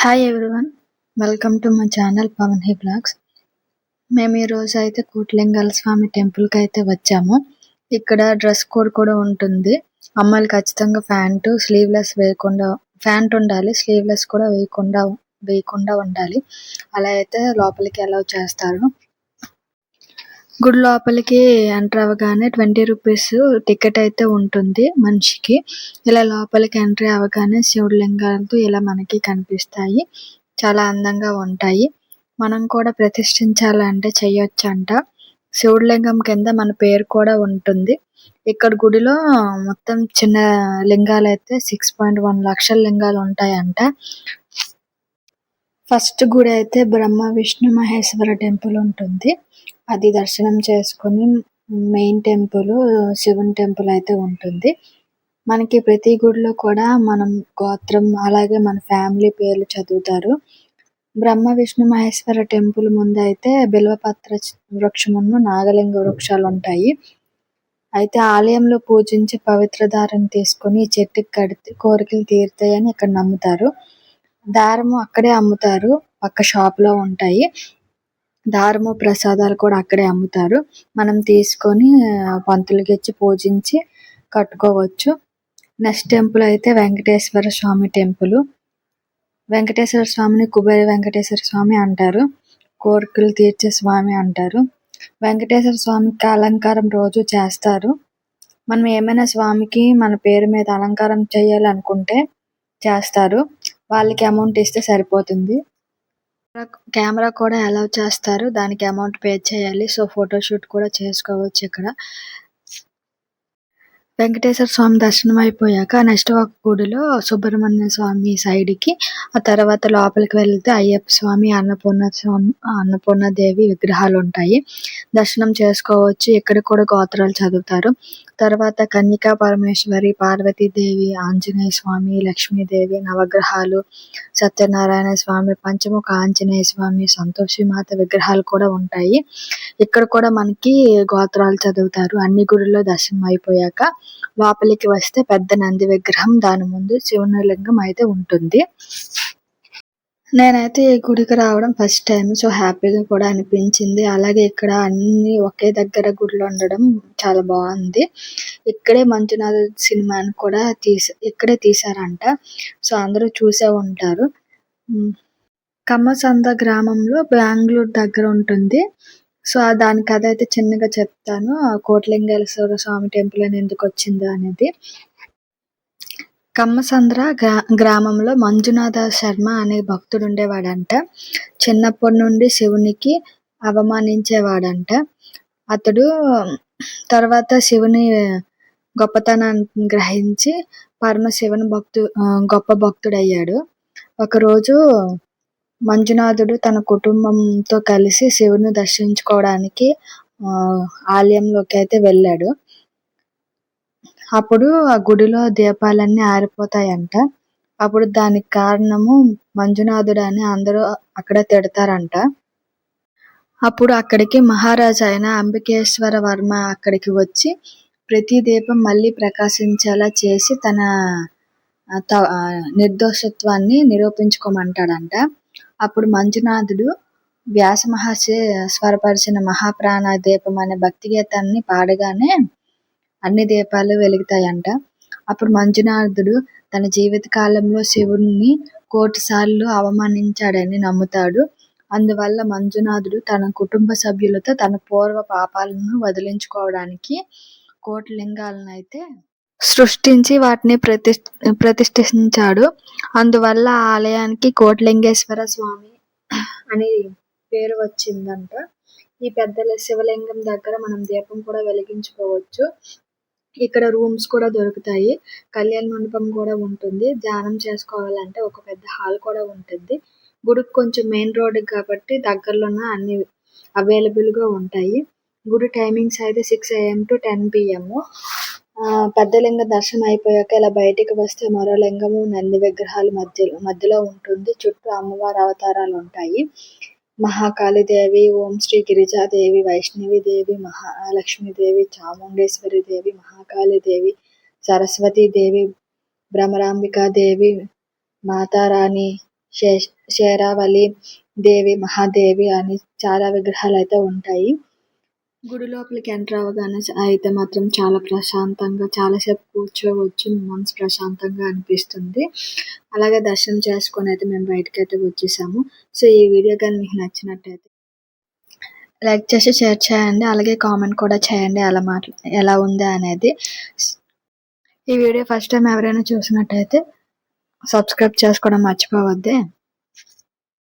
Hi everyone welcome to my channel Pavan he blogs మేము ఈరోజు అయితే కోట్లింగాల స్వామి టెంపుల్కి అయితే వచ్చాము. ఇక్కడ డ్రెస్ కోడ్ కూడా ఉంటుంది. అమ్మాయిలు ఖచ్చితంగా ప్యాంటు స్లీవ్లెస్ వేయకుండా ప్యాంట్ ఉండాలి స్లీవ్లెస్ కూడా వేయకుండా వేయకుండా ఉండాలి. అలా అయితే లోపలికి అలౌ చేస్తారు. గుడి లోపలికి ఎంటర్ అవ్వగానే ట్వంటీ రూపీస్ టికెట్ అయితే ఉంటుంది మనిషికి. ఇలా లోపలికి ఎంట్రీ అవ్వగానే శివుడి లింగాలతో ఇలా మనకి కనిపిస్తాయి. చాలా అందంగా ఉంటాయి. మనం కూడా ప్రతిష్ఠించాలంటే చేయొచ్చంట శివుడి లింగం కింద మన పేరు కూడా ఉంటుంది. ఇక్కడ గుడిలో మొత్తం చిన్న లింగాలు అయితే సిక్స్ పాయింట్ వన్ లక్షల లింగాలు ఉంటాయంట. ఫస్ట్ గుడి అయితే బ్రహ్మ విష్ణు మహేశ్వర టెంపుల్ ఉంటుంది. అది దర్శనం చేసుకొని మెయిన్ టెంపుల్ శివుని టెంపుల్ అయితే ఉంటుంది. మనకి ప్రతి గుడిలో కూడా మనం గోత్రం అలాగే మన ఫ్యామిలీ పేర్లు చదువుతారు. బ్రహ్మ విష్ణు మహేశ్వర టెంపుల్ ముందు అయితే బిల్వపత్ర వృక్షమును నాగలింగ వృక్షాలు ఉంటాయి. అయితే ఆలయంలో పూజించి పవిత్ర దారం తీసుకొని చెట్టుకి కడితే కోరికలు తీరుతాయని ఇక్కడ నమ్ముతారు. దారము అక్కడే అమ్ముతారు. పక్క షాప్లో ఉంటాయి. దారము ప్రసాదాలు కూడా అక్కడే అమ్ముతారు. మనం తీసుకొని పంతులకి ఇచ్చి పూజించి కట్టుకోవచ్చు. నెక్స్ట్ టెంపుల్ అయితే వెంకటేశ్వర స్వామి టెంపుల్. వెంకటేశ్వర స్వామిని కుబేర వెంకటేశ్వర స్వామి అంటారు. కోరికలు తీర్చే స్వామి అంటారు. వెంకటేశ్వర స్వామికి అలంకారం రోజు చేస్తారు. మనం ఏమైనా స్వామికి మన పేరు మీద అలంకారం చేయాలనుకుంటే చేస్తారు. వాళ్ళకి అమౌంట్ ఇస్తే సరిపోతుంది. కెమెరా కూడా అలౌ చేస్తారు. దానికి అమౌంట్ పే చేయాలి. సో ఫోటో షూట్ కూడా చేసుకోవచ్చు ఇక్కడ. వెంకటేశ్వర స్వామి దర్శనం అయిపోయాక నెక్స్ట్ ఒక గుడిలో సుబ్రహ్మణ్య స్వామి సైడ్కి ఆ తర్వాత లోపలికి వెళ్తే అయ్యప్ప స్వామి అన్నపూర్ణ స్వామి అన్నపూర్ణ దేవి విగ్రహాలు ఉంటాయి. దర్శనం చేసుకోవచ్చు. ఇక్కడ కూడా గోత్రాలు చదువుతారు. తర్వాత కన్యకా పరమేశ్వరి పార్వతీదేవి ఆంజనేయ స్వామి లక్ష్మీదేవి నవగ్రహాలు సత్యనారాయణ స్వామి పంచముఖ ఆంజనేయ స్వామి సంతోషి మాత విగ్రహాలు కూడా ఉంటాయి. ఇక్కడ కూడా మనకి గోత్రాలు చదువుతారు. అన్ని గుడుల్లో దర్శనం అయిపోయాక లోపలికి వస్తే పెద్ద నంది విగ్రహం దాని ముందు శివుని లింగం అయితే ఉంటుంది. నేనైతే ఈ గుడికి రావడం ఫస్ట్ టైం సో హ్యాపీగా కూడా అనిపించింది. అలాగే ఇక్కడ అన్ని ఒకే దగ్గర గుడిలో ఉండడం చాలా బాగుంది. ఇక్కడే మంజునాథ్ సినిమాని కూడా తీస ఇక్కడే తీశారంట. సో అందరూ చూసే ఉంటారు. కమ్మసంద గ్రామంలో బెంగళూరు దగ్గర ఉంటుంది. సో దాని కథ అయితే చిన్నగా చెప్తాను. కోట్లింగేశ్వర స్వామి టెంపుల్ అని ఎందుకు వచ్చిందో అనేది. కమ్మసంద్ర గ్రా గ్రామంలో మంజునాథ శర్మ అనే భక్తుడు ఉండేవాడంట. చిన్నప్పటి నుండి శివునికి అవమానించేవాడంట. అతడు తర్వాత శివుని గొప్పతనాన్ని గ్రహించి పరమశివుని భక్తు గొప్ప భక్తుడయ్యాడు. ఒకరోజు మంజునాథుడు తన కుటుంబంతో కలిసి శివుని దర్శించుకోవడానికి ఆలయంలోకి అయితే వెళ్ళాడు. అప్పుడు ఆ గుడిలో దీపాలన్నీ ఆరిపోతాయంట. అప్పుడు దానికి కారణము మంజునాథుడు అని అందరూ అక్కడ తిడతారంట. అప్పుడు అక్కడికి మహారాజా అయిన అంబికేశ్వర వర్మ అక్కడికి వచ్చి ప్రతి దీపం మళ్ళీ ప్రకాశించేలా చేసి తన నిర్దోషత్వాన్ని నిరూపించుకోమంటాడంట. అప్పుడు మంజునాథుడు వ్యాస మహర్షి స్వరపరిచిన మహాప్రాణ దీపం అనే భక్తి గీతాన్ని పాడగానే అన్ని దీపాలు వెలుగుతాయంట. అప్పుడు మంజునాథుడు తన జీవిత కాలంలో శివుణ్ణి కోటి సార్లు అవమానించాడని నమ్ముతాడు. అందువల్ల మంజునాథుడు తన కుటుంబ సభ్యులతో తన పూర్వ పాపాలను వదిలించుకోవడానికి కోటి లింగాలను అయితే సృష్టించి వాటిని ప్రతి ప్రతిష్ఠించాడు. అందువల్ల ఆలయానికి కోటలింగేశ్వర స్వామి అని పేరు వచ్చిందంట. ఈ పెద్ద శివలింగం దగ్గర మనం దీపం కూడా వెలిగించుకోవచ్చు. ఇక్కడ రూమ్స్ కూడా దొరుకుతాయి. కళ్యాణ మండపం కూడా ఉంటుంది. ధ్యానం చేసుకోవాలంటే ఒక పెద్ద హాల్ కూడా ఉంటుంది. గుడికి కొంచెం మెయిన్ రోడ్ కాబట్టి దగ్గరలోన అన్ని అవైలబుల్గా ఉంటాయి. గుడి టైమింగ్స్ అయితే six AM to ten PM. పెద్ద లింగ దర్శనం అయిపోయాక ఇలా బయటికి వస్తే మరో లింగము నంది విగ్రహాలు మధ్యలో మధ్యలో ఉంటుంది. చుట్టూ అమ్మవారి అవతారాలు ఉంటాయి. మహాకాళిదేవి ఓం శ్రీ గిరిజాదేవి వైష్ణవి దేవి మహాలక్ష్మీదేవి చాముండేశ్వరి దేవి మహాకాళిదేవి సరస్వతి దేవి భ్రమరాంబికా దేవి మాతారాణి శే శేరావళి దేవి మహాదేవి అని చాలా విగ్రహాలు అయితే ఉంటాయి. గుడి లోపలికి ఎంటర్ అవగానే అయితే మాత్రం చాలా ప్రశాంతంగా చాలాసేపు కూర్చోవచ్చు మనసు ప్రశాంతంగా అనిపిస్తుంది. అలాగే దర్శనం చేసుకొని అయితే మేము బయటకు అయితే వచ్చేసాము. సో ఈ వీడియో కానీ మీకు నచ్చినట్టయితే లైక్ చేసి షేర్ చేయండి. అలాగే కామెంట్ కూడా చేయండి ఎలా మాట్లా ఎలా ఉంది అనేది. ఈ వీడియో ఫస్ట్ టైం ఎవరైనా చూసినట్టయితే సబ్స్క్రైబ్ చేసుకోవడం మర్చిపోవద్దే.